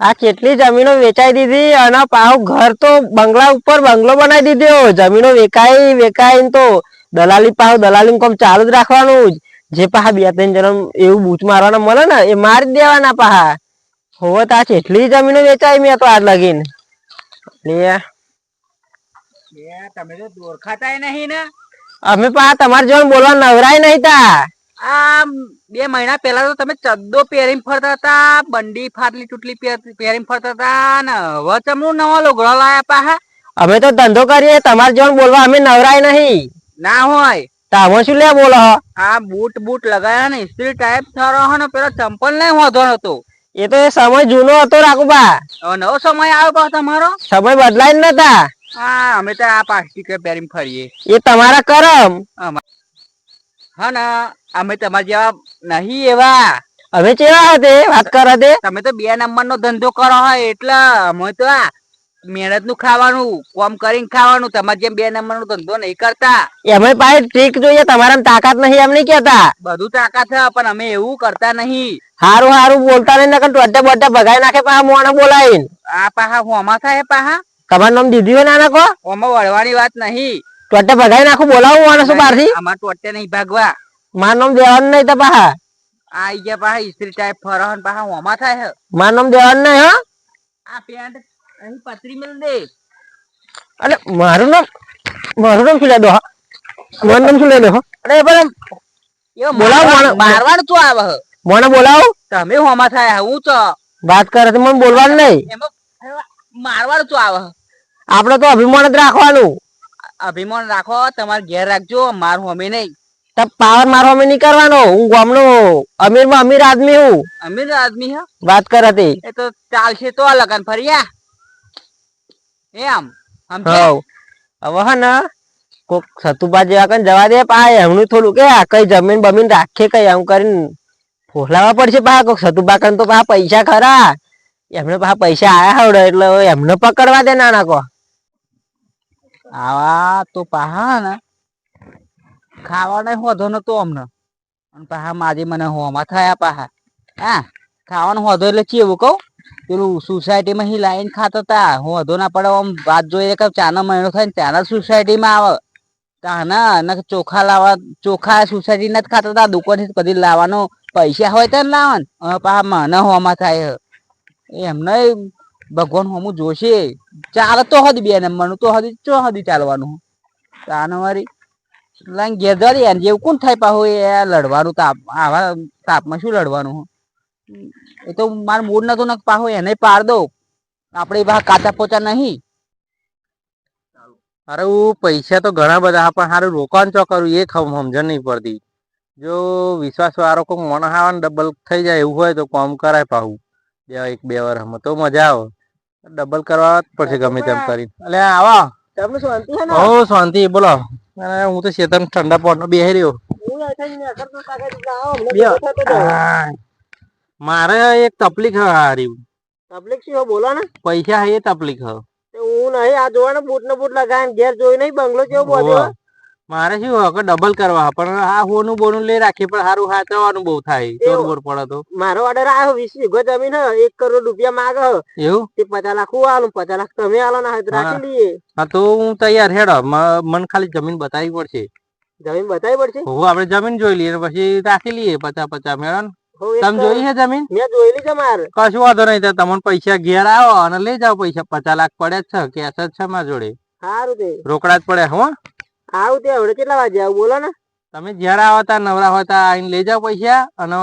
આ કેટલી જમીનો વેચાઈ દીધી અને પાછું ઘર તો બંગલા ઉપર બંગલો બનાવી દીધો. જમીનો વેકાઈ વેકાઈ તો દલાલી પાછું દલાલી કોમ ચાલુ જ રાખવાનું જ. પાહા બે ત્રણ જણ એવું બૂચ મારવાના મળે ને એ મારી જ દેવાના પાહા. હોવે તો આ કેટલી જમીનો વેચાઈ મેં તો આજ લગીન. તમે તો દોરખાતા નહીં ને. અમે પા તમારે જોડે બોલવા નવરાય નહીં તા. આ બે મહિના પહેલા તો તમે ચદ્દો પહેરીને ફરતા હતા બંડી ફાટલી તૂટલી પહેરીને ફરતા હતા ને હવે તમને નવો લુગડો લાયા પાહા. અમે તો ધંધો કરીએ તમારે જોડે બોલવા અમે નવરાય નહીં. ના હોય. તમે શું લે બોલો? આ બૂટ બૂટ લગાયા ને ઇસ્ત્રી ટાઈપ થરો હે ને પેલો ચંપલ નહીં વાંધો હતો એ તો એ સમય જૂનો હતો રાખુબા નવો સમય આવ્યો બા તમારો? સમય બદલાય નતા. હા અમે તો આ પાસ્ટિક પહેરીને ફરીએ. એ તમારા કરમ. હા ને અમે તમારા જેવા નહીં એવા. અમે ચેવા હતે વાત કરે તે તમે તો બે નંબર નો ધંધો કરો હોય એટલે અમે તો આ મહેનતનું ખાવાનું કોમ કરીને ખાવાનું તમારે જેમ બે નંબર નો ધંધો નહીં કરતા. અમે પાસે ટ્રીક જોઈએ તમારા તાકાત નહીં એમ નહીં કેતા બધું તાકાત છે પણ અમે એવું કરતા નહીં. હારું હારું બોલતા નહીં નકર ટોટે બોટે ભગાઈ નાખે પાહા મોણે બોલાવીને આ પાહા હોમાં થાય પાહા? તમારું નામ દીધી હોય નાના કો? હોમાં વળવાની વાત નહીં. ટોટે ભગાઈ નાખું બોલાવું મોણે શું બહારથી. અમાર ટોટે નહીં ભાગવા. માનમ નામ દેવાનું નહીં તો પાહા. આઈ ગયા પાહા ઇસ્ત્રી ટાઈપ ફરહન પાહા હોમાં થાય હે. માનમ નામ દેવાનું નહીં હો. આ પેન્ટ અહીં પતરી મિલ દે. અરે મારું નામ મારું નામ શું લે દો મારું નામ શું લે દો અરે પણ એ બોલાવ. મારવાનું તો આવે હે. મને બોલાવો. તમે હોમા થાય હું તો વાત કરે તો મને બોલવાનું નહીં. મારવાનું તો આવે આપણે તો અભિમાન જ રાખવાનું. અભિમાન રાખો તમારે ઘેર રાખજો માર હોમી નહીં. તો પાવર મારો અમે નહીં કરવાનો. હું ગામનો અમીરમાં અમીર આદમી હું. અમીર આદમી હે? વાત કર હતી. એ તો ચાલશે તો લગન ફર્યા એમ સમજ્યા? હવ. હવે હે ને કોક સતુબા જેવા કઈ જવા દે પા એમનું થોડું કે આ કઈ જમીન બમીન રાખે કઈ એમ કરીને ફોલાવા પડશે પા કોક સતુબા કન તો પા પૈસા ખરા. એમને પા પૈસા આયા હવડે એટલે એમને પકડવા દે નાના કો. આવા તો પાહા ને. ખાવાને હોધો નતો અમને. અને પાહા માજી મને હોમાં થયા પાહા. હા? ખાવાનું હોધો એટલે ચેવું કહું? પેલું સોસાયટીમાં હી લાઈન ખાતા તા. હોધો ના પડે આમ વાત જોઈએ કે ચાનો મહિનો થાય ને ત્યાંના સોસાયટીમાં આવે. તાના ને ચોખા લાવવા, ચોખા સોસાયટી ના જ ખાતા હતા દુકાનથી કદી લાવવાનો પૈસા હોય તો લાવવાનું. પાહા મને હોમાં થાય. એમને ભગવાન હમું જોશે. ચાલે તો હદી બે નંબરનું તો હદી ચો હદી ચાલવાનું. તાનો વારી લાઈન ઘેર જરી જેવું કોણ થાય પાહુ એ લડવાનું તાપ, આવા તાપમાં શું લડવાનું એ તો માર મૂડ નતો ને પાહો, એને પાડ દો આપણે બા કાચા પોચા નહીં. અરે હું પૈસા તો ઘણા બધા પણ હારું રોકાણ ચો કરું, એ ખબર સમજણ નહીં પડતી. જો વિશ્વાસ વાળો કોઈ મણ આવે ડબલ થઈ જાય એવું હોય તો કોમ કરાય પાહું. બે એક બે વાર તો મજા આવે. ડબલ કરવા જ પડશે ગમે તેમ કરીને. એટલે આવા. તમને શાંતિ છે ને? ઓ શાંતિ બોલો. હું તો શેતન ઠંડા પોટ બેહી રહ્યો. મારે એક તકલીફ હારી. તકલીફ શું બોલો ને. પૈસા હે તકલીફ હું. નહીં. આ જોવા ને બૂટ ને બૂટ લગાવીને ઘેર જોઈ નહીં બંગલો કેવો બોલ્યો. મારે શું હવે ડબલ કરવા પણ આ હોનું બોનું લઈ રાખીએ પણ સારું હાચવાનું બહુ થાય ચોર બોર પડે તો. મારો ઓર્ડર આવ્યો વીસ વીઘો જમીન હે એક કરોડ રૂપિયા માગો હે. એવું? તે પચાસ લાખ હું આલું પચાસ લાખ તમે આલો ના રાખી લઈએ. હા તો હું તૈયાર હેડો મને ખાલી જમીન બતાવી પડશે. જમીન બતાવી પડશે? હું આપણે જમીન જોઈ લઈએ પછી રાખી લઈએ પચાસ પચાસ મેળો તમે જોઈ છે જમીન? મેં જોયેલી છે મારે કશું વાંધો નહીં તમને પૈસા ઘેર આવો અને લઈ જાઓ પૈસા પચાસ લાખ પડ્યા જ છે કેશ જ છે મારા જોડે. સારું રોકડા જ પડ્યા હો આવું તે હવે કેટલા વાગે આવું? બોલો ને. તમે જ્યારે આવતા નવરા હોય ત્યાં આવીને લઈ જાઓ પૈસા અને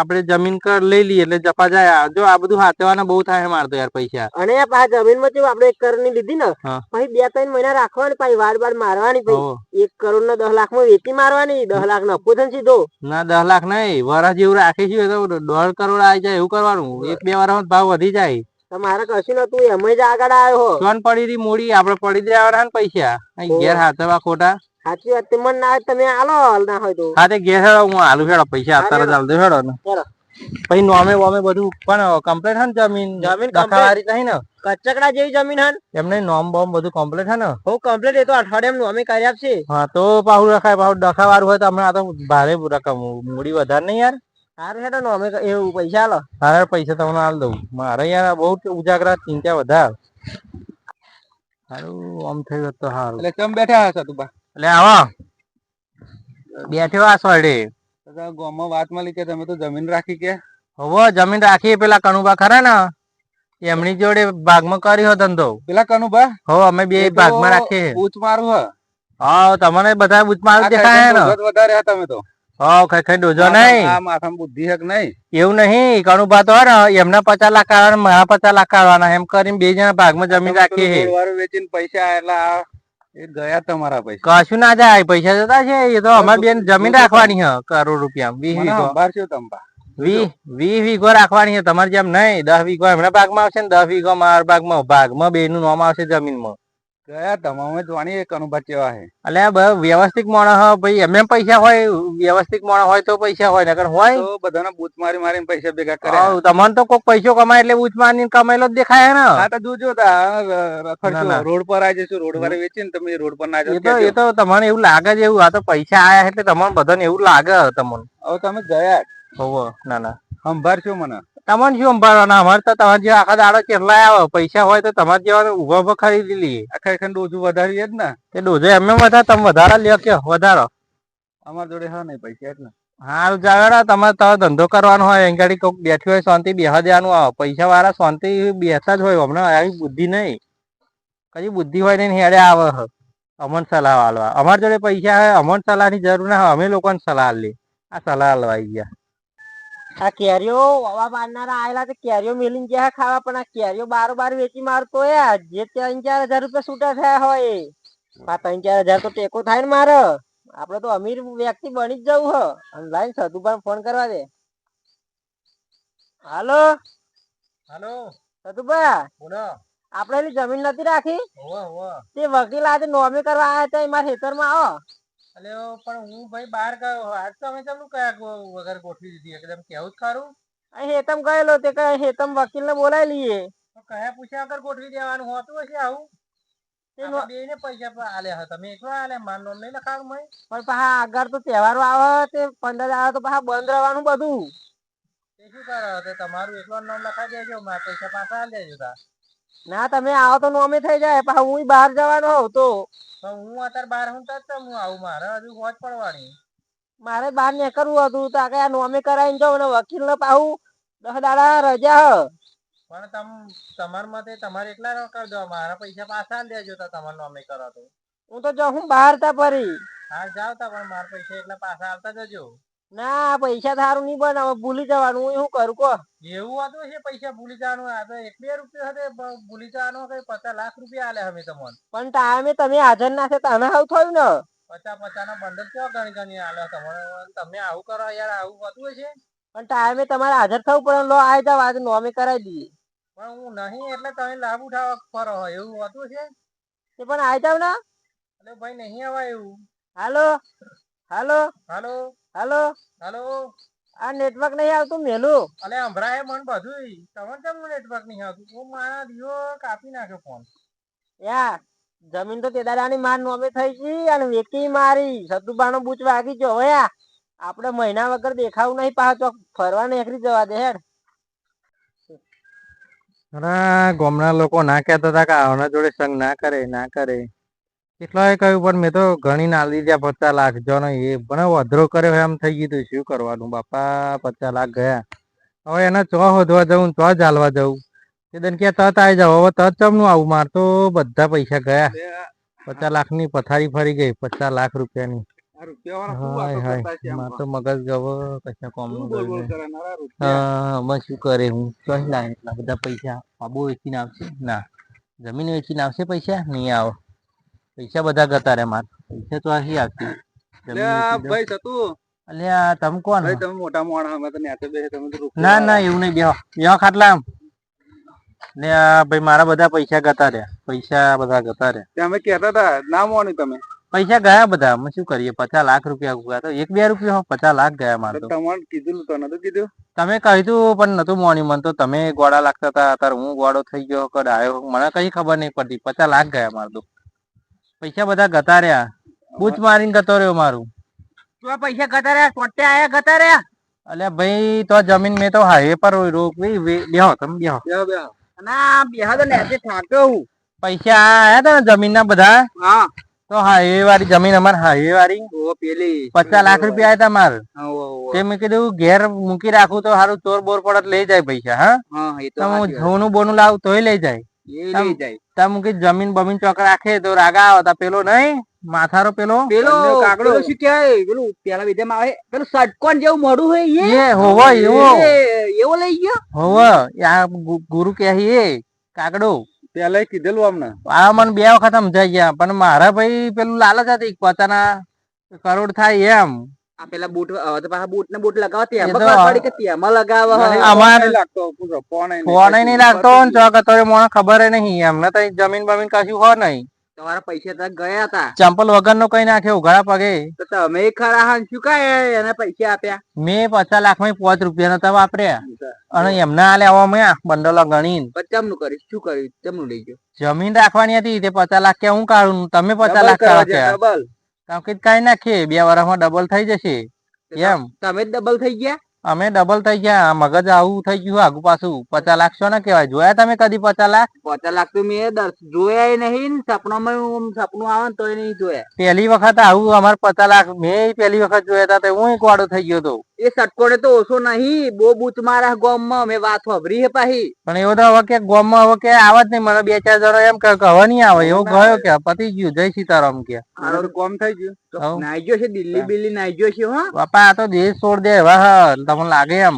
આપણે જમીન કર લઈ લઈએ એટલે જપા જાય. જો આ બધું હાથવાના બહુ થાય મારતો યાર પૈસા. અને આ જમીનમાં આપણે એક કરોડની લીધી ને પછી બે ત્રણ મહિના રાખવાની પછી વાર વાર મારવાની પછી એક કરોડ ના દસ લાખમાં વેચી મારવાની દસ લાખ નફો થઈને સીધો. ના દસ લાખ નહીં. વરસ જેવું રાખીશું તો દોઢ કરોડ આવી જાય એવું કરવાનું. એક બે વર્ષમાં ભાવ વધી જાય. તમારે કશું નતું એમ જ આગળ આવ્યો હો. સોન પડી રહી મૂડી આપડે પડી રહ્યા ને પૈસા. ઘેર હાથવા ખોટા. સાચી વાત તે ના તમે આલો ના હોય તો. હા તે ઘેર હેડો હું આલુ હેડો પૈસા અત્યારે જ આલતો હેડો ને. પછી નોમે વોમે બધું પણ કમ્પ્લીટ હે ને જમીન? જમીન દખાવારી નહીં ને? કચકડા જેવી જમીન હે એમને નોમ બોમ બધું કમ્પ્લીટ હે ને? હું કમ્પ્લીટ એ તો અઠવાડિયામાં અમે કરી આપશે. હા તો પાહુ રખાય પાહુ ડખા વાળું હોય તો હમણાં આ તો ભારે રકમ મૂડી વધારે નહીં યાર. સારું હેડો નોમે અમે એવું પૈસા લો તારા પૈસા તમને આલ દઉં. મારે યાર બહુ ઉજાગરા ચિંતા વધારે. સારું આમ થયું તો સારું એટલે કેમ બેઠા હશો તું બા? એટલે આવો. બેઠ્યો આ સોડે ગામમાં વાત મળી કે તમે તો જમીન રાખી કે? હવે જમીન રાખી પેલા કનુબા ખરા ને? એમની જોડે ભાગમાં કર્યો ધંધો પેલા કનુભા હો અમે બે ભાગમાં રાખીએ. ઊંચ મારું હા. તમને બધા બુચમાં દેખાય ને? વધારે તમે તો. હો ખઈ ખઈ ડોજો નહીં. આ માથામાં બુદ્ધિ હક નહીં. એવું નહીં કનુબા તો હે એમના પચાસ લાખ કાઢવાના મારા પચાસ લાખ કાઢવાના એમ કરીને બે જણા ભાગમાં જમીન રાખીએ છે. વેચીને પૈસા એટલે એ ગયા તમારા પૈસા. કશું ના જાય પૈસા જતા છે એ તો અમારે બેન જમીન રાખવાની છે કરોડ રૂપિયા વીસ વીઘો. સંભાળશો તંબા વી વી વીઘો રાખવાની છે તમારે જેમ નહીં દસ વીઘો એમના ભાગમાં આવશે ને દસ વીઘો મારા ભાગમાં ભાગમાં બે નું નામ આવશે જમીનમાં. ગયા તમામે જોવાની એક અનુભવ કેવા હે એટલે વ્યવસ્થિત હ, ભાઈ એમ એમ પૈસા હોય વ્યવસ્થિત માણસ હોય તો પૈસા હોય નકર હોય? તો બધાના મારી મારીને પૈસા ભેગા કર્યા. હાવ, તમને તો કોક પૈસો કમાય એટલે ઉચમાની કમાયેલો જ દેખાય ને? હા તો જોજો તા. રોડ પર આવી જશું રોડ વાળે વેચીને તમે રોડ પર ના એ એ તો તમને એવું લાગે છે એવું આ તો પૈસા આયા એટલે તમને બધાને એવું લાગે તમને. હવે તમે ગયા હોવે, ના ના. સંભાળશો મને. તમને શું સંભાળવાના? અમારે તો તમારે જેવા આખા દાડો કેટલા આવે પૈસા હોય તો તમારે જેવા ઊભા ઊભા ખરીદી લઈએ. આખા એખાને ડોઝું વધારીએ જ ને? એ ડોઝે અમે વધારે તમે વધારે લ્યો કે વધારો? અમારા જોડે હા નહીં પૈસા એટલે. હાલ જાગડા તમારે તો ધંધો કરવાનો હોય એમ ગાડી કોઈક બેઠી હોય શાંતિ બેહવા દેવાનું આવે. પૈસા વાળા શાંતિ બેસતા જ હોય હમણાં આવી બુદ્ધિ નહીં. કઈ બુદ્ધિ હોય નહીં હેડે આવે. અમન સલાહ આલવા. અમારા જોડે પૈસા હોય અમન સલાહની જરૂર ના હોય અમે લોકોને સલાહ લે આ સલાહ આલવા ગયા. આ કેરીઓ વાવા મારનારા આયેલા તો કેરીઓ મેલીને ગયા ખાવા પણ આ કેરીઓ બારો બાર વેચી મારતો યાર જે ત્રણ ચાર હજાર રૂપિયા છૂટા થયા હોય આ ત્રણ ચાર હજાર તો ટેકો થાય ને મારે. આપડે તો અમીર વ્યક્તિ બની જ જવું હ. અને લાઈન સધુભાઈ ફોન કરવા દે. હાલો? હાલો? સધુભાઈ બોલો. જમીન નથી રાખી? તે વકીલ આજે નોમી કરવા આવ્યા હતા એ મારા ખેતરમાં આવો. અલે પણ હું ભાઈ બહાર ગયો આજ તો અમે તમને કયા વગર ગોઠવી દીધી? એકદમ કેવું જ ખરું. હેતમ ગયેલો તે કહે હેતમ વકીલ ને બોલાવી લઈએ કયા પૂછ્યા વગર ગોઠવી દેવાનું? હોતું હશે આવું? તે નો- ને પૈસા આલ્યા હતા તમે એકલો આલ્યા માર નામ નહીં લખાવું મય. પણ પાછા આગળ તો તહેવારો આવે તે પંદર આવે તો પાછા બંધ રહેવાનું બધું. તે શું કરો? તો તમારું એકલો નામ લખાઈ દેજો મારા પૈસા પાછા આલી દેજો તા. ના તમે આવો તો નોમે થઈ જાય. પણ હું બહાર જવાનો હોઉં તો. હું અત્યારે બહાર હું તો હું આવું મારે હજુ હોજ પડવાની. મારે બહાર નીકળવું હતું. તો આગળ નોમે કરાવીને જાઉં ને વકીલ ને પાછું દસ દાડા રજા હ. પણ તમ તમારા મતે તમારે એકલા નો કરી દો મારા પૈસા પાછા દેજો તો તમારે નોમે કરો તો. હું તો જાઉં બહાર તા ફરી. હા જાવ તા પણ મારા પૈસા એટલા પાછા આવતા જજો. ના પૈસા થારું નહીં પણ હવે ભૂલી જવાનું હું શું કરું કો એવું હતું છે પૈસા ભૂલી જવાનું આ તો એક બે રૂપિયા સાથે ભૂલી જવાનું કઈ પચાસ લાખ રૂપિયા આલે અમે તમને. પણ ટાઈમે તમે હાજર ના છે તને આવું થયું ને. પચાસ પચાસ ના બંડલ કેવા ગણી ગણી આલે તમારે તમે આવું કરો યાર આવું હોતું છે. પણ ટાઈમે તમારે હાજર થવું પડે લો આવી જાવ આજે નોમે કરાવી દઈએ. પણ હું નહીં એટલે તમે લાભ ઉઠાવવા ફરો એવું હોતું છે? પણ આવી જાવ ને. એટલે ભાઈ નહીં આવા એવું. હાલો. હાલો? હાલો? હાલો? હાલો? આ નેટવર્ક નહીં આવતું મેલું? અલે હંભરાય મન બધું તમને કેમ નેટવર્ક નહીં આવતું? હું મારા દીવો કાપી નાખ્યો ફોન યા જમીન તો તે દાડાની માર નોમે થઈ ગઈ અને વેકી મારી. સતુબાનો બૂચ વાગી ગયો. હવે યા આપણે મહિના વગર દેખાવું નહીં પાછો ચોક ફરવા નીકળી જવા દે હેડ. અરે ગામના લોકો ના કહેતા હતા કે આવના જોડે સંગ ના કરે ના કરે. કેટલાય કહ્યું પણ મેં તો ઘણી ના લીધા પચાસ લાખ જો ને એ પણ વધરો કર્યો એમ થઈ ગયું તું. શું કરવાનું બાપા? પચાસ લાખ ગયા. હવે એને ચો હોધવા જવું ચો ચાલવા જવું. તે દન કે તત આવી જાવ. હવે તત ચમનું આવું? માર તો બધા પૈસા ગયા. પચાસ લાખની પથારી ફરી ગઈ. પચાસ લાખ રૂપિયાની. તો મગજ ગવો કશા કોમ હા શું કરે હું? ચોઈ લાવે એટલા બધા પૈસા. આબો વેચીને આવશે? ના. જમીન વેચીને આવશે પૈસા? નહીં આવે. પૈસા બધા ગતા રે માર. પૈસા તો આહી આવતી. ભાઈ સતુ. અલ્યા તમે કોણ? ભાઈ તમે મોટા માણસ અમે તો નેતે બેસે તમે તો ના ના એવું નહીં બેહો. બેહો ખાટલા ને ભાઈ મારા બધા પૈસા ગતા રે. પૈસા બધા ગતા રે. અમે કહેતા હતા ના મોણી તમે. પૈસા ગયા બધા. અમે શું કરીએ? પચાસ લાખ રૂપિયા ગયા તો એક બે રૂપિયા પચાસ લાખ ગયા મારે તમારે કીધું તો નતું કીધું? તમે કહ્યું પણ નતું મોની મન તો. તમે ગોળા લાગતા હતા અત્યારે હું ગોળો થઈ ગયો કદ આવ્યો. મને કઈ ખબર નહીં પડતી. પચાસ લાખ ગયા મારે તો. પૈસા બધા ગતા રહ્યા. બૂચ મારીને ગતો રહ્યો મારું. તું પૈસા ગતા રહ્યા? સોટે આયા ગતા રહ્યા? અલ્યા ભાઈ તો જમીન મેં તો હાઈવે પર રોકવી બેહો તમે બેહો. ના બેહા. તો નેતે થાક્યો હું. પૈસા આયા તા જમીન ના બધા? હા. તો હાઈવે વાળી જમીન અમારે હાઈવે વાળી ઓ પેલી. પચાસ લાખ રૂપિયા આયા તા મારે. તે મેં કીધું ઘેર મૂકી રાખું તો સારું ચોર બોર પડત લઈ જાય પૈસા હા? હા તો હું સાચી બોનું લાવું તોય લઈ જાય. એ લઈ જાય જમીન બમીન ચોક રાખે તો રાગા આવતા પેલો નહીં? માથારો પેલો? પેલો કાગડો. શું કહેવાય? પેલું પેલા વિધેમાં આવે પેલું સટકોન જેવું મોડું હોય એ? હોવો એવો. એવો લઈ ગયો? હોવો આ ગુરુ કહે એ કાગડો પેલા કીધેલું અમને. આ મને બે વખત સમજાઈ ગયા પણ મારા ભાઈ પેલું લાલચ હતી પોતાના કરોડ થાય એમ. પેલા બૂટ તો પાછા બૂટ ને બૂટ લગાવતી પડી કે તેમાં લગાવે હે. નહીં, અમાર- લાગતો પૂછો, ફોન નહીં લાગતો ને ચોક મને ખબર નહીં એમને તો જમીન બમીન કશું હોય નહીં. તમારા પૈસા તો ગયા હતા. ચંપલ વગર નો કઈ નાખ્યો ઉઘાડા પગે. તો તમે ખરા હાન શું કાંઈ એને પૈસા આપ્યા? મેં પચાસ લાખમાં પાંચ રૂપિયા નતા વાપર્યા. અને એમના આ લેવા મેં બંડલો ગણી તેમનું ચમનું કર્યું શું કર્યું? ચમનું લઈ ગયો. જમીન રાખવાની હતી તે પચાસ લાખ કે હું કાઢું? તમે પચાસ લાખ કાઢો double. કે કઈ નાખીએ બે વર્ષમાં ડબલ થઈ જશે. એમ. તમે જ ડબલ થઈ ગયા? અમે ડબલ થઈ ગયા. આ મગજ આવું થઈ ગયું આગુ પાછું. પચાસ લાખ છો ને કેવાય જોયા તમે કદી પચાસ લાખ? પચાસ લાખ તો મેં જોયા નહીં ને સપનામાં સપનું આવે ને તોય નહીં જોયા. પહેલી વખત આવું અમારે પચાસ લાખ મેં પહેલી વખત જોયા હતા તો હું એક વાડો થઈ ગયો હતો. એ સટકોને તો ઓછો નહીં બહુ બૂચ મારા ગામમાં મેં વાત ખબરી હે પાહી. પણ એવો તો હવે કે ગોમમાં હવે કે આવે જ નહીં મને બે ચાર જણા એમ કે હવે નહીં આવે એવો ગયો કે પતી ગયું જય સીતારામ કે. ગોમ થઈ ગયું. નાઈ ગયો છે દિલ્હી બિલ્લી નાઈ ગયો છે હો. બાપા આ તો દેશ છોડ દે હવે હા, તમને લાગે એમ.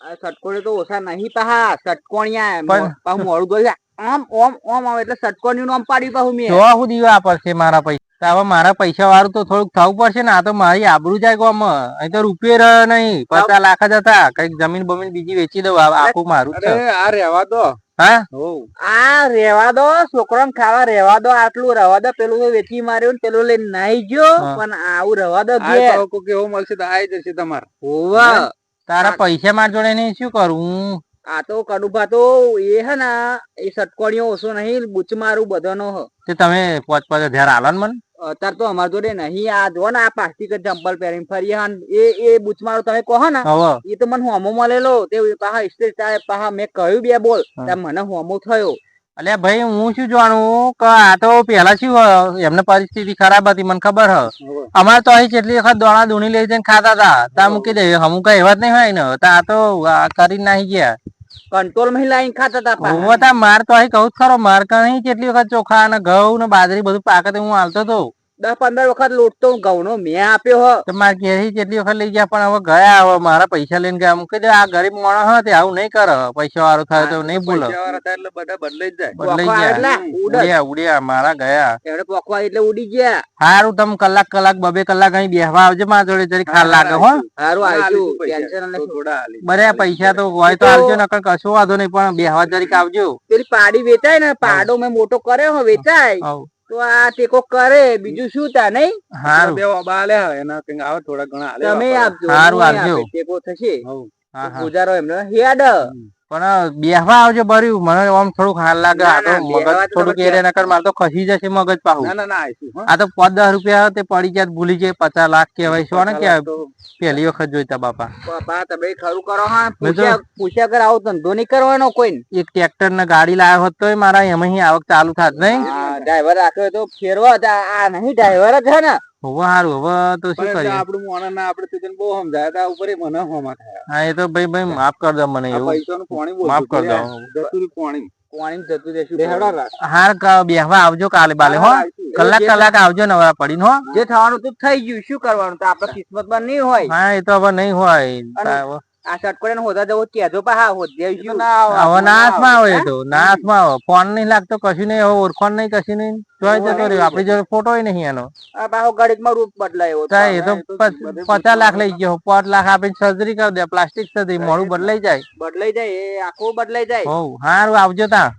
આ સટકોને તો ઓછા નહીં પાહા સટકોણિયા મો- મોડું ગયું આમ ઓમ ઓમ આવે એટલે સટકોણિયું નામ પાડી પાહું મેં. જોવા હું દીવા પડશે મારા પૈસા. હવે મારા પૈસા વાળું તો થોડુંક થવું પડશે ને આ તો મારી આબરૂ જાય ગોમાં. અહીં તો રૂપિયો રહ્યો નહીં. પચાસ લાખ જ હતા. કંઈક જમીન બમીન બીજી વેચી દઉં. આખું મારું છે. આ રહેવા દો. હા? આ રેવા દો છોકરાને ખાવા રેવા દો. આટલું રવા દો. પેલું વેચી માર્યું ને પેલું લઈને નાઈ ગયો. પણ આવું રવા દો એવું મળશે તો આઈ જશે તમારે. હોવા. તારા પૈસા માર જોડે નહીં. શું કરું? આ તો કડુભા તો એ હે ને એ સટકોણીઓ ઓછો નહીં બુચ મારું બધાનો હ. તે તમે પોચ પોચ હજાર આલો ને મને? અત્યારે તો અમાર જોડે નહીં આ જો ને આ પ્લાસ્ટિક ચંપલ પહેરીને ફરી હન એ એ બુચ મારું તમે કહો ને એ તો મને હોમો મળેલો. તે પાહા સ્ટેજ પાહા મેં કહ્યું બે બોલ મને હોમો થયો. અલ્યા ભાઈ હું શું જાણું? કે આ તો પેલા શું એમને પરિસ્થિતિ ખરાબ હતી મને ખબર હ. અમારે તો અહીં કેટલી વખત દોણા દોણી લઈ જઈને ખાતા હતા. તા મૂકી દે અમુક એવા જ નહીં હોય ને. તા આ તો આ નાખી નાહી ગયા. કંટ્રોલમાં લાઈન ખાતા હતા પાહા. હું તા માર તો અહીં કહું જ ખરો, માર કઈ કેટલી વખત ચોખા અને ઘઉં ને બાજરી બધું પાકે તો હું હાલતો હતો દસ પંદર વખત લોટ તો ઘઉંનો મેં આપ્યો હો. તમારે ઘેરી કેટલી વખત લઈ ગયા પણ હવે ગયા હવે મારા પૈસા લઈને ગયા. મૂકી દે આ ગરીબ માણસ તે આવું નહીં કરે. પૈસા વાળો થાય તો નહીં ભૂલો. એટલે બધા બદલાઈ જ જાય. બદલાઈ પોખવા ગયા. ઉડ્યા ઉડ્યા મારા ગયા. એમને પોખવા એટલે ઉડી ગયા. સારું તમે કલાક કલાક બબે કલાક અહીં બેહવા આવજે મારા જોડે જરી ખાર લાગે હો. સારું આવજો. ટેન્શન બરે પૈસા તો હોય તો આવજો નકર કશો વાંધો નહીં પણ બેહવા જરીક આવજો. પેલી પાડી વેચાય ને પાડો મેં મોટો કર્યો હો વેચાય. તો આ ટેકો કરે બીજું શું તા નહીં? હારું. બે બાલે આલ્યા એના કંઈક આવે થોડા ઘણા તમે આપજો હારું આપજો. ટેકો થશે. હોવ. હા હા. ગુજારો એમનો. હેડ. પણ બેહવા આવજો બર્યું. મને આમ થોડુંક હાલ લાગે. આ તો મગજ થોડુંક એરે નકર મારે તો ખસી જશે મગજ પાહું. ના ના ના આ તો પાંચ દસ રૂપિયા તે પડી જાય ભૂલી જાય. પચાસ લાખ કેવાય શું ને પચાસ પેલી પહેલી વખત જોઈતા બાપા. બાપા તમે ખરું કરો હા. પૂછ્યા કર આવો ધંધો નહીં કરવાનો કોઈ એક ટ્રેક્ટર ને ગાડી લાવ્યો હતો મારા એમાં આવક ચાલુ થાત નહીં. ડ્રાઈવર રાખ્યો તો ફેરવા. આ નહીં ડ્રાઈવર જ છે ને. હવે સારું હવે તો શું કરીએ? આપણું મોણા ના આપણે તો તેને બહુ સમજાયા હતા ઉપર એ મને હોમાં થયા. હા એ તો ભાઈ ભાઈ માફ કર દો મને એવું. પાણી માફ કર દો. જતું પાણી. પાણી જતું રહેશું બેહડા રાખ. હાર ક- બેહવા આવજો કાલે બાલે હો. કલાક કલાક આવજો ને પડીને હો. જે થવાનું તો થઈ ગયું શું કરવાનું? તો આપડે કિસ્મતમાં નહીં હોય. હા એ તો હવે નહીં હોય. આ સટકોડે હોદા જવો કેજો પા હોદે ના આવે. તો નાશમાં આવે ફોન નહીં લાગતો કશું નહીં હવે ઓળખોણ નહીં કશું નહીં. જોઈ જતો રહ્યો. આપણી જોડે ફોટો નહીં એનો. આ પાછો ઘડીકમાં રૂપ બદલાયો થાય એ તો પચાસ લાખ લઈ ગયો. પાંચ લાખ આપીને સર્જરી કરી દે પ્લાસ્ટિક સર્જરી મોડું બદલાઈ જાય. બદલાઈ જાય એ આખું બદલાઈ જાય. હોવ હારું આવજો તા.